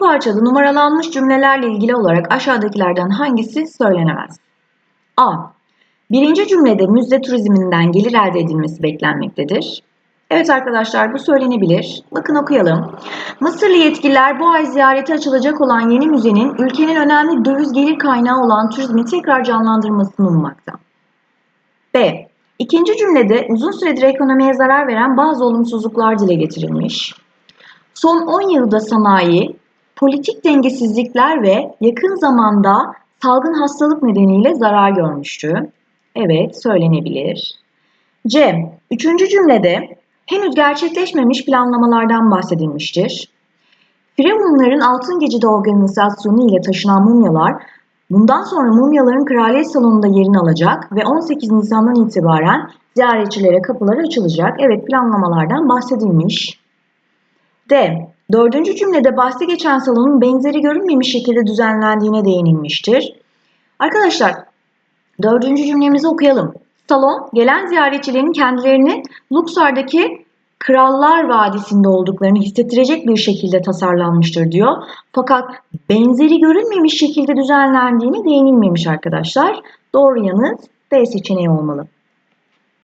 parçada numaralanmış cümlelerle ilgili olarak aşağıdakilerden hangisi söylenemez? A. Birinci cümlede müze turizminden gelir elde edilmesi beklenmektedir. Evet arkadaşlar bu söylenebilir. Bakın okuyalım. Mısırlı yetkililer bu ay ziyarete açılacak olan yeni müzenin ülkenin önemli döviz gelir kaynağı olan turizmi tekrar canlandırmasını ummakta. B. İkinci cümlede uzun süredir ekonomiye zarar veren bazı olumsuzluklar dile getirilmiş. Son 10 yılda sanayi, politik dengesizlikler ve yakın zamanda salgın hastalık nedeniyle zarar görmüştü. Evet, söylenebilir. C. Üçüncü cümlede henüz gerçekleşmemiş planlamalardan bahsedilmiştir. Firavunların Altın Gece'de organizasyonu ile taşınan mumyalar bundan sonra mumyaların kraliyet salonunda yerini alacak ve 18 Nisan'dan itibaren ziyaretçilere kapıları açılacak. Evet planlamalardan bahsedilmiş. D. Dördüncü cümlede bahsi geçen salonun benzeri görünmemiş şekilde düzenlendiğine değinilmiştir. Arkadaşlar dördüncü cümlemizi okuyalım. Salon gelen ziyaretçilerin kendilerini Luxor'daki Krallar Vadisi'nde olduklarını hissettirecek bir şekilde tasarlanmıştır diyor. Fakat benzeri görünmemiş şekilde düzenlendiğine değinilmemiş arkadaşlar. Doğru yanıt D seçeneği olmalı.